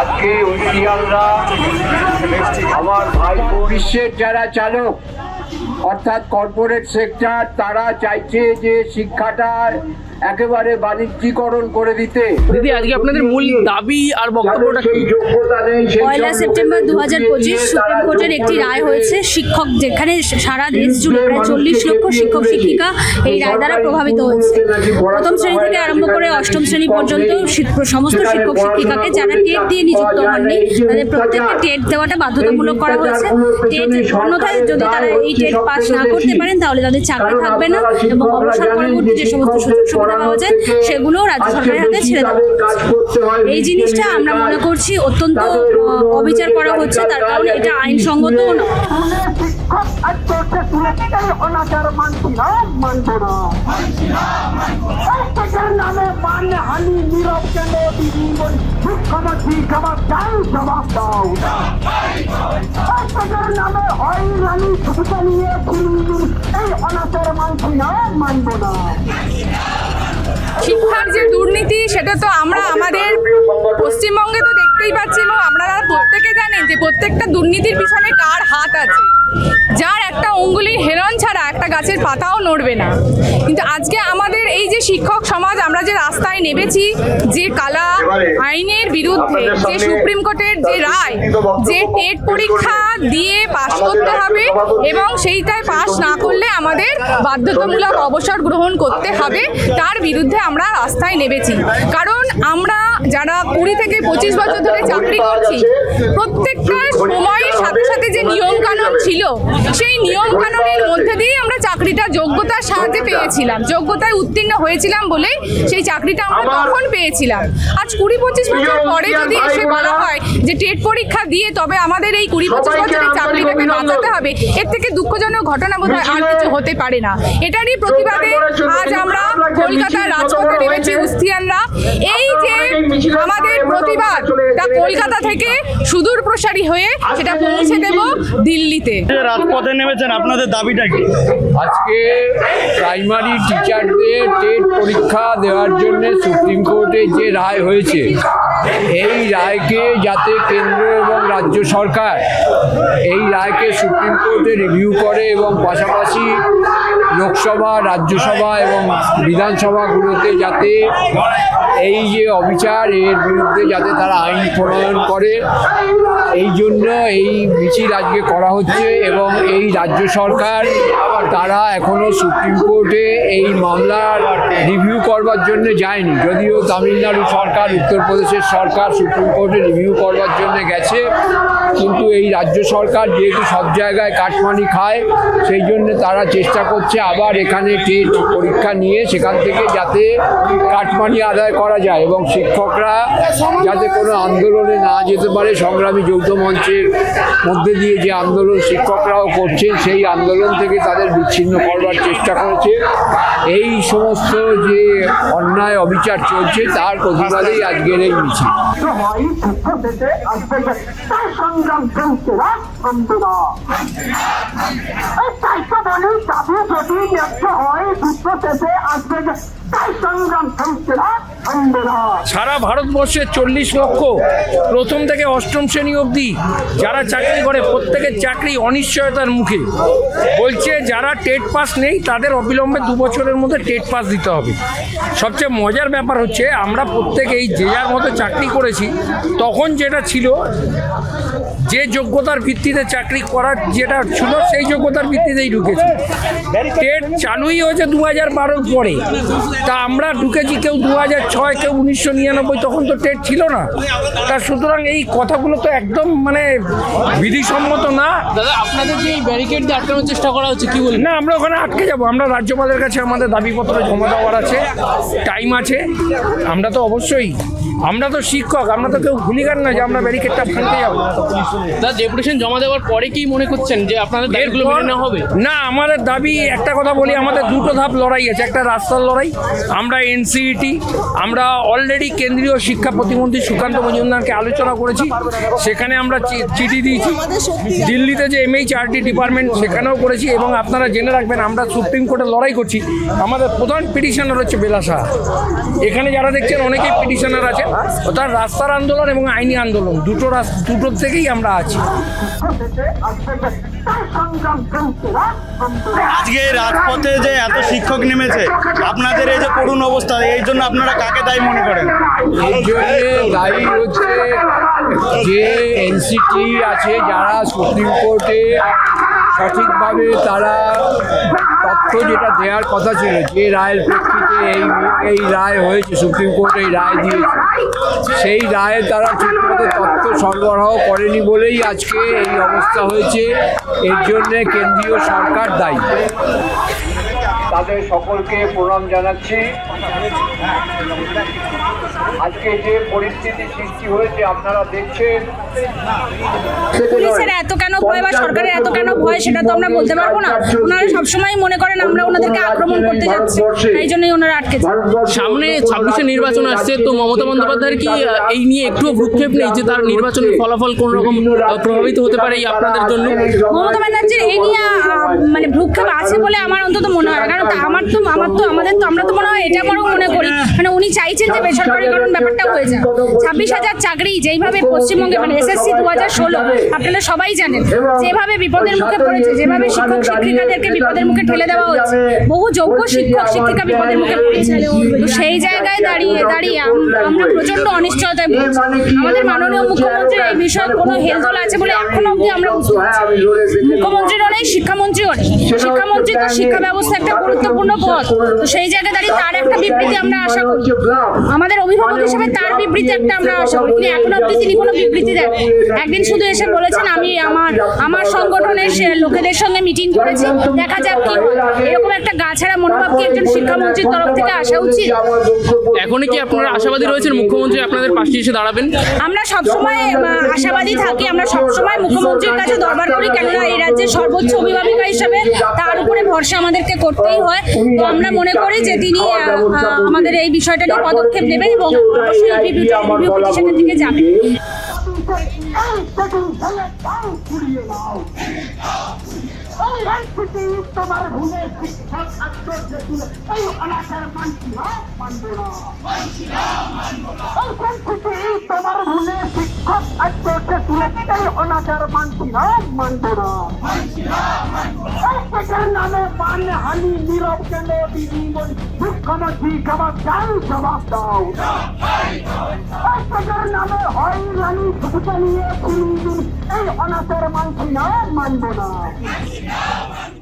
আজকে আমার ভাই বিশ্বের যারা চালক অর্থাৎ কর্পোরেট সেক্টর তারা চাইছে যে শিক্ষাটার একেবারে বাণিজ্যিকরণ করে দিতে। দিদি আজকে আপনাদের মূল দাবি আর বক্তব্যটা কি সেই যোগ্যতা নেই পয়লা সেপ্টেম্বর দু হাজার পঁচিশ সুপ্রিম কোর্টের একটি রায় হয়েছে শিক্ষক যেখানে সারা দেশ জুড়ে প্রায় চল্লিশ লক্ষ শিক্ষক শিক্ষিকা এই রায় দ্বারা প্রভাবিত হয়েছে। প্রথম শ্রেণি থেকে আরম্ভ করে অষ্টম শ্রেণি পর্যন্ত সমস্ত শিক্ষক শিক্ষিকাকে যারা টেট দিয়ে নিযুক্ত হননি তাদের প্রত্যেককে টেট দেওয়াটা বাধ্যতামূলক করা হয়েছে। টেট অন্যথায় যদি তারা এই টেট পাস না করতে পারেন তাহলে তাদের চাকরি থাকবে না এবং অবসর পরবর্তী যে সমস্ত সুযোগ পাওয়া যায় সেগুলো রাজ্য সরকারের হাতে ছেড়ে দেওয়া এই জিনিসটা আমরা মনে করছি অত্যন্ত অবিচার করা হচ্ছে তার কারণ এটা অনাচার মানছি না মানব না নামে মান হানি নীরব কেন দিদি মুখ্যমন্ত্রী জবাব দাও জবাব দাও নামে হয় রানী ছুটে নিয়ে। এই অনাচার মানছি না মানব না। শিক্ষার যে দুর্নীতি, সেটা তো আমরা আমাদের পশ্চিমবঙ্গে তো দেখতেই পাচ্ছি এবং আপনারা প্রত্যেকে জানেন যে প্রত্যেকটা দুর্নীতির পিছনে কার হাত আছে। যার একটা অঙ্গুলির হেরন ছাড়া একটা গাছের পাতাও নড়বে না। কিন্তু আজকে আমাদের এই যে শিক্ষক সমাজ আমরা যে রাস্তায় নেমেছি যে কালা আইনের বিরুদ্ধে যে সুপ্রিম কোর্টের যে রায় যে টেট পরীক্ষা দিয়ে পাশ করতে হবে এবং সেইটায় পাশ না করলে আমাদের বাধ্যতামূলক অবসর গ্রহণ করতে হবে। তার বিরুদ্ধে আমরা রাস্তায় নেমেছি। কারণ আমরা যারা কুড়ি থেকে পঁচিশ বছর ধরে চাকরি করছি প্রত্যেকটা সময়ের সাথে সাথে যে নিয়ম কানুন ছিল সেই নিয়ম কানুনের মধ্যে দিয়ে আমরা চাকরিটা যোগ্যতার সাহায্যে পেয়েছিলাম। যোগ্যতায় উত্তীর্ণ হয়েছিলাম বলেই সেই চাকরিটা আমরা তখন পেয়েছিলাম। আজ কুড়ি পঁচিশ বছর পরে যদি এসে বলা হয় যে টেট পরীক্ষা দিয়ে তবে আমাদের এই কুড়ি পঁচিশ বছরের চাকরিটাকে বাঁচাতে হবে এর থেকে দুঃখজনক ঘটনা বোধ আর কিছু হতে পারে না। এটারই প্রতিবাদে আজ আমরা কলকাতার রাজপথে নেমেছি উস্তিয়ানরা। এই যে আমাদের প্রতিবাদ তা কলকাতা থেকে সুদূর প্রসারী হয়ে সেটা পৌঁছে দেব। দিল্লিতে। যে রাজপথে নেমেছেন আপনাদের দাবিটা কি? আজকে প্রাইমারি টিচারদের টেট পরীক্ষা দেওয়ার জন্য সুপ্রিম কোর্টে যে রায় হয়েছে এই রায়কে যাতে কেন্দ্র এবং রাজ্য সরকার এই রায়কে সুপ্রিম কোর্টে রিভিউ করে এবং পাশাপাশি লোকসভা, রাজ্যসভা এবং বিধানসভাগুলোতে যাতে এই যে অবিচার, এর বিরুদ্ধে যাতে তারা আইন প্রণয়ন করে। এই জন্য এই মিছিল আজকে করা হচ্ছে এবং এই রাজ্য সরকার তারা এখনও সুপ্রিম কোর্টে এই মামলার রিভিউ করবার জন্য যায়নি। যদিও তামিলনাড়ু সরকার, উত্তরপ্রদেশের সরকার সুপ্রিম কোর্টে রিভিউ করবার জন্য গেছে, কিন্তু এই রাজ্য সরকার যেহেতু সব জায়গায় কাটমানি খায়, সেই জন্য তারা চেষ্টা করছে আবার এখানে টেস্ট পরীক্ষা নিয়ে সেখান থেকে যাতে কাটমানি আদায় করা যায় এবং শিক্ষকরা যাতে কোনো আন্দোলনে না যেতে পারে। সংগ্রামী যৌথ মঞ্চের মধ্যে দিয়ে যে আন্দোলন শিক্ষকরাও করছেন, সেই আন্দোলন থেকে তাদের বিচ্ছিন্ন করবার চেষ্টা করেছে। এই সমস্ত যে অন্যায় অবিচার চলছে, তার প্রতিবাদেই আজকের এই মিছিল। সারা ভারতবর্ষের চল্লিশ লক্ষ, প্রথম থেকে অষ্টম শ্রেণি অবধি যারা চাকরি করে, প্রত্যেকের চাকরি অনিশ্চয়তার মুখে। বলছে যারা টেট পাস নেই, তাদের অবিলম্বে দু বছরের মধ্যে টেট পাস দিতে হবে। সবচেয়ে মজার ব্যাপার হচ্ছে, আমরা প্রত্যেকে এই যে যার মতো চাকরি করেছি, তখন যেটা ছিল যে যোগ্যতার ভিত্তিতে চাকরি করার যেটা ছিল সেই যোগ্যতার ভিত্তিতেই ঢুকেছি। টেট চালুই হয়েছে দু হাজার বারোর পরে। তা আমরা ঢুকেছি কেউ দু হাজার ছয় কেউ উনিশশো নিরানব্বই তখন তো টেট ছিল না। তা সুতরাং এই কথাগুলো তো একদম মানে বিধিসম্মত না। দাদা আপনাদের যে এই ব্যারিকেড দিয়ে আটকানোর চেষ্টা করা হচ্ছে কি বলবেন? না আমরা ওখানে আটকে যাব। আমরা রাজ্যপালের কাছে আমাদের দাবিপত্র জমা দেওয়ার আছে টাইম আছে। আমরা তো অবশ্যই আমরা তো শিক্ষক আমরা তো কেউ ভুলিগান না যে আমরা ব্যারিকেডটা ভাঙতে যাব। দাদা ডেপুটেশন জমা দেওয়ার পরে কি মনে করছেন যে আপনাদের দাবিগুলো মেনে নেওয়া হবে? না আমাদের দাবি একটা কথা বলি আমাদের দুটো ধাপ লড়াই আছে একটা রাস্তার লড়াই আমরা এনসিইটি আমরা অলরেডি কেন্দ্রীয় শিক্ষা প্রতিমন্ত্রী সুকান্ত মজুমদারকে আলোচনা করেছি সেখানে আমরা চিঠি দিয়েছি দিল্লিতে যে এমএইচআরটি ডিপার্টমেন্ট সেখানেও করেছি এবং আপনারা জেনে রাখবেন আমরা সুপ্রিম কোর্টে লড়াই করছি আমাদের প্রধান পিটিশনার হচ্ছে বেলাসা এখানে যারা দেখছেন অনেকেই পিটিশনার আছেন তার রাস্তার আন্দোলন এবং আইনি আন্দোলন দুটো রাস- দুটোর থেকেই আমরা আছি। চলছে রাজতন্ত্র আজকে রাজপথে যে এত শিক্ষক নেমেছে আপনাদের এই যে করুণ অবস্থা এই জন্য আপনারা কাকে দায়ী মনে করেন? এই জন্যে দায়ী হচ্ছে যে এনসিটি আছে যারা সুপ্রিম কোর্টে সঠিকভাবে তারা তথ্য যেটা দেওয়ার কথা ছিল যে রায়ের প্রেক্ষিতে এই এই রায় হয়েছে, সুপ্রিম কোর্ট এই রায় দিয়েছে। সেই রায়ে তারা ঠিকমতো তথ্য সরবরাহ করেনি বলেই আজকে এই অবস্থা হয়েছে। এর জন্যে কেন্দ্রীয় সরকার দায়ী। তাদের সকলকে প্রণাম জানাচ্ছি। আজকে যে পরিস্থিতি সৃষ্টি হয়েছে আপনারা দেখছেন। পুলিশের এত কেন ভয় বা সরকারের এত কেন ভয় সেটা তো আমরা বলতে পারব না। ওনারা সবসময় মনে করেন আমরা ওনাদেরকে আক্রমণ করতে যাচ্ছি। এই জন্যই ওনারা আটকেছে। সামনে ছাব্বিশে নির্বাচন আসছে তো মমতা বন্দ্যোপাধ্যায়ের কি এই নিয়ে একটুও ভ্রুক্ষেপ নেই যে তার নির্বাচনের ফলাফল কোন রকম প্রভাবিত হতে পারে এই আপনাদের জন্য? মমতা ব্যানার্জির এই নিয়ে আহ, মানে ভ্রুক্ষেপ আছে বলে আমার অন্তত মনে হয় না। কারণ তা- আমার তো, আমাদের তো, আমরা তো মনে হয় এটা বড় মনে করি। মানে উনি চাইছেন যে বেসরকারিকরণ ব্যাপারটা হয়ে যায় ছাব্বিশ হাজার চাকরি যেইভাবে পশ্চিমবঙ্গে মানে এসএসসি দু হাজার ষোলো, আপনারা সবাই জানেন, যেভাবে বিপদের মুখে পড়েছে, যেভাবে শিক্ষক শিক্ষিকাদেরকে বিপদের মুখে ঠেলে দেওয়া হচ্ছে, বহু যোগ্য শিক্ষক শিক্ষিকা বিপদের মুখে পড়েছে। তো সেই জায়গায় দাঁড়িয়ে দাঁড়িয়ে আমরা প্রচণ্ড অনিশ্চয়তায় পড়েছি আমাদের মাননীয় মুখ্যমন্ত্রীর এই বিষয়ে কোনো হেলদোল আছে বলে এখনও অবধি আমরা বুঝতে পারছি। মুখ্যমন্ত্রীরও নেই শিক্ষামন্ত্রীও নেই শিক্ষামন্ত্রী শিক্ষা ব্যবস্থা একটা গুরুত্বপূর্ণ পদ তো সেই জায়গায় দাঁড়িয়ে তার একটা বিবৃতি আমরা আশা করি। আমাদের অভিভাবক হিসেবে তার বিবৃতি একটা আমরা আশা করি। এখনও অবধি তিনি কোনো বিবৃতি দেন একদিন শুধু এসে বলেছেন আমি আমার আমার সংগঠনের লোকেদের সঙ্গে মিটিং করেছি দেখা যাক কি এরকম একটা গাছাড়া মনোভাব কি একজন শিক্ষামন্ত্রীর তরফ থেকে আসা উচিত। এখনই কি আপনারা আশাবাদী রয়েছেন? মুখ্যমন্ত্রী আপনাদের পাশে এসে দাঁড়াবেন? আমরা সবসময় আশাবাদী থাকি। আমরা সবসময় মুখ্যমন্ত্রীর কাছে দরবার করি কেননা এই রাজ্যের সর্বোচ্চ অভিভাবিকা হিসাবে তার উপরে ভরসা আমাদেরকে করতেই হয়। তো আমরা মনে করি যে তিনি আমাদের এই বিষয়টা নিয়ে পদক্ষেপ নেবেন এবং অবশ্যই রিভিউ পিটিশনের দিকে যাবেন। এই সেটিং ফেলে দাও পুড়িয়ে দাও এই এনসিটি তোমার ভুলে শিক্ষক আশ্চর্য তুলে এই অনাচার মানছি না মানব না এই এনসিটি তোমার ভুলে শিক্ষক আশ্চর্য তুলে এই অনাচার মানছি না মানব না এই সেটার নামে মানহানি নীরব কেন দিদি বলি মুখ্যমন্ত্রী জবাব চাই জবাব দাও রাস্তাটার নামে হয়রানি ছুটে নিয়ে এই অনাচার মানছি না মানব না